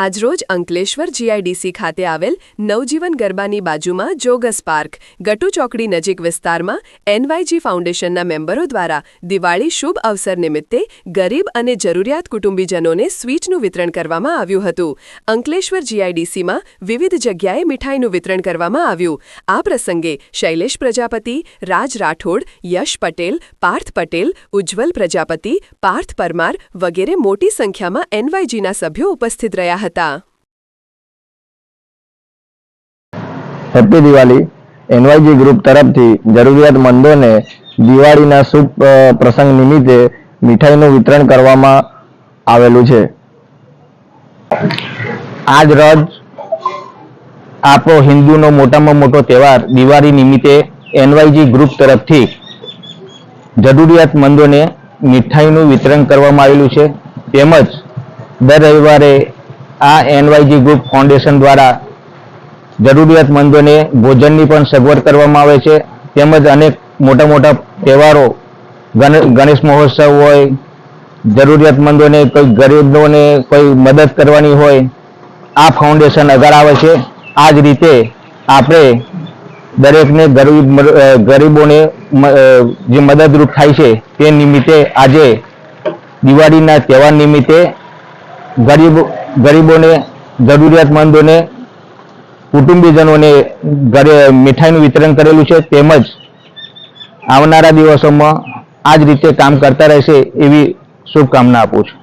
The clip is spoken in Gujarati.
આજરોજ અંકલેશ્વર જીઆઈડીસી ખાતે આવેલ નવજીવન ગરબાની બાજુમાં જોગસ પાર્ક, ગટુ ચોકડી નજીક વિસ્તારમાં એનવાયજી ફાઉન્ડેશનના મેમ્બરો દ્વારા દિવાળી શુભ અવસર નિમિત્તે ગરીબ અને જરૂરિયાત કુટુંબીજનોને સ્વીચનું વિતરણ કરવામાં આવ્યું હતું. અંકલેશ્વર જીઆઈડીસીમાં વિવિધ જગ્યાએ મીઠાઈનું વિતરણ કરવામાં આવ્યું. આ પ્રસંગે શૈલેષ પ્રજાપતિ, રાજ રાઠોડ, યશ પટેલ, પાર્થ પટેલ, ઉજ્જવલ પ્રજાપતિ, પાર્થ પરમાર વગેરે મોટી સંખ્યામાં એનવાયજીના સભ્યો ઉપસ્થિત રહ્યા હતા. હેપી દિવાળી એનવાયજી ગ્રુપ તરફથી જરૂરિયાતમંદોને દિવાળીના શુભ પ્રસંગ નિમિત્તે મીઠાઈનું વિતરણ કરવામાં આવેલું છે. આજ રોજ આપણો હિન્દુનો મોટામાં મોટો તહેવાર દિવાળી નિમિત્તે એનવાયજી ગ્રુપ તરફથી જરૂરિયાતમંદોને મીઠાઈનું વિતરણ કરવામાં આવેલું છે. તેમજ દર રવિવારે આ એનવાયજી ગ્રુપ ફાઉન્ડેશન દ્વારા જરૂરિયાતમંદોને ભોજનની પણ સગવડ કરવામાં આવે છે. તેમજ અનેક મોટા મોટા તહેવારો ગણેશ મહોત્સવ હોય, જરૂરિયાતમંદોને કોઈ ગરીબોને કોઈ મદદ કરવાની હોય, આ ફાઉન્ડેશન આગળ આવે છે. આ જ રીતે આપણે દરેકને ગરીબ ગરીબોને જે મદદરૂપ થાય છે તે નિમિત્તે આજે દિવાળીના તહેવાર નિમિત્તે ગરીબ ગરીબોને, જરૂરિયાતમંદોને, કુટુંબીજનોને ઘરે મીઠાઈનું વિતરણ કરેલું છે તેમજ આવનારા દિવસોમાં આ જ રીતે કામ કરતા રહેશે એવી શુભકામના આપું છું.